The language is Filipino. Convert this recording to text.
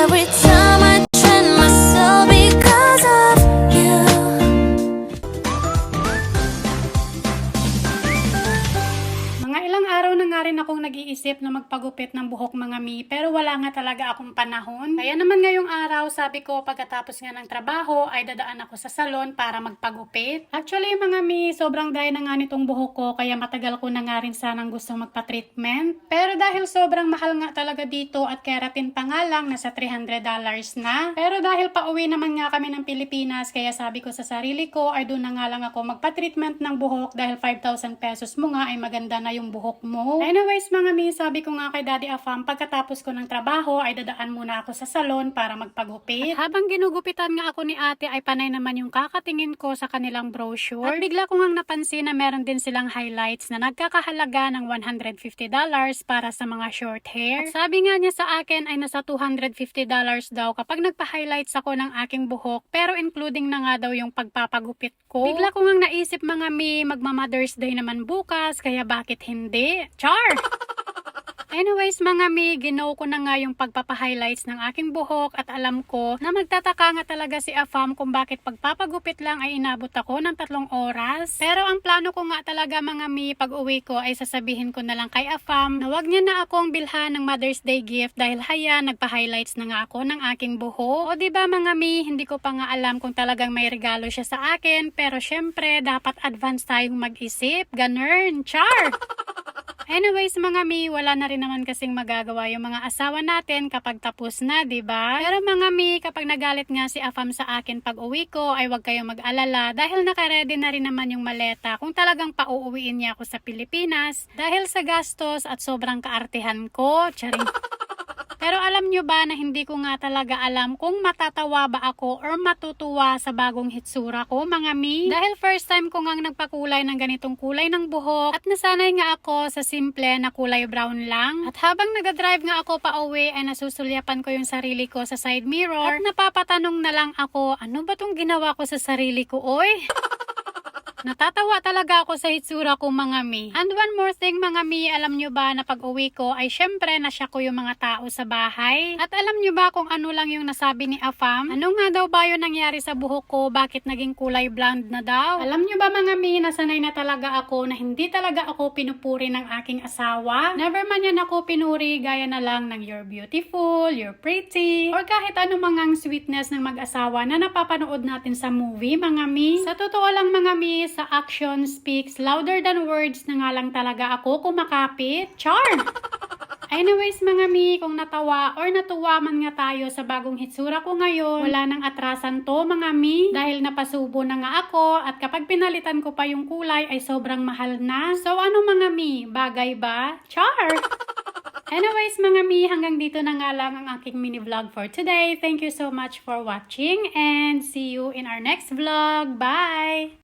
Every time nga rin akong nag-iisip na magpagupit ng buhok mga mi, pero wala nga talaga akong panahon. Kaya naman ngayong araw, sabi ko pagkatapos nga ng trabaho, ay dadaan ako sa salon para magpagupit. Actually mga mi, sobrang dry na nga nitong buhok ko, kaya matagal ko na nga rin sanang gusto magpa-treatment. Pero dahil sobrang mahal nga talaga dito at keratin pa nga lang, nasa $300 na. Pero dahil pauwi naman nga kami ng Pilipinas, kaya sabi ko sa sarili ko, ay doon na nga lang ako magpa-treatment ng buhok dahil 5,000 pesos mo nga ay maganda na yung buhok mo. Anyways mga mi, sabi ko nga kay Daddy Afam, pagkatapos ko ng trabaho ay dadaan muna ako sa salon para magpagupit. At habang ginugupitan nga ako ni ate ay panay naman yung kakatingin ko sa kanilang brochure. At bigla ko nga napansin na meron din silang highlights na nagkakahalaga ng $150 para sa mga short hair. At sabi nga niya sa akin ay nasa $250 daw kapag nagpa-highlights ako ng aking buhok pero including na nga daw yung pagpapagupit ko. Bigla ko nga naisip mga mi, magma-Mother's Day naman bukas kaya bakit hindi? Char! Anyways mga mi, ginaw ko na nga yung pagpapahighlights ng aking buhok at alam ko na magtataka nga talaga si Afam kung bakit pagpapagupit lang ay inabot ako ng tatlong oras. Pero ang plano ko nga talaga mga mi, pag uwi ko ay sasabihin ko na lang kay Afam na wag niya na akong bilhan ng Mother's Day gift dahil haya nagpa-highlights na nga ako ng aking buhok. O ba mga mi, hindi ko pa nga alam kung talagang may regalo siya sa akin pero syempre dapat advance tayong mag-isip. Ganun, char! Anyways, mga mi, wala na rin naman kasing magagawa yung mga asawa natin kapag tapos na, ba? Pero mga mi, kapag nagalit nga si Afam sa akin pag uwi ko, ay wag kayong mag-alala dahil nakaredy na rin naman yung maleta kung talagang pauuwiin niya ako sa Pilipinas dahil sa gastos at sobrang kaartihan ko. Charing. Pero alam nyo ba na hindi ko nga talaga alam kung matatawa ba ako or matutuwa sa bagong hitsura ko mga mi? Dahil first time ko nga nagpakulay ng ganitong kulay ng buhok at nasanay nga ako sa simple na kulay brown lang. At habang nagdadrive nga ako pa uwi ay nasusulyapan ko yung sarili ko sa side mirror at napapatanong na lang ako ano ba tong ginawa ko sa sarili ko oy? Natatawa talaga ako sa hitsura ko mga mi. And one more thing mga mi, alam nyo ba na pag uwi ko ay syempre nasya ko yung mga tao sa bahay. At alam nyo ba kung ano lang yung nasabi ni Afam? Ano nga daw ba yung nangyari sa buhok ko? Bakit naging kulay blonde na daw? Alam nyo ba mga mi, nasanay na talaga ako na hindi talaga ako pinupuri ng aking asawa. Never man yan ako pinuri gaya na lang ng you're beautiful, you're pretty, or kahit ano mangang sweetness ng mag-asawa na napapanood natin sa movie mga mi. Sa totoo lang mga mi, sa action speaks louder than words na nga lang talaga ako kumakapit. Char! Anyways mga mi, kung natawa or natuwa man nga tayo sa bagong hitsura ko ngayon, wala nang atrasan to mga mi dahil napasubo na nga ako at kapag pinalitan ko pa yung kulay ay sobrang mahal na. So ano mga mi, bagay ba? Char! Anyways mga mi, hanggang dito na nga lang ang aking mini vlog for today. Thank you so much for watching and see you in our next vlog. Bye!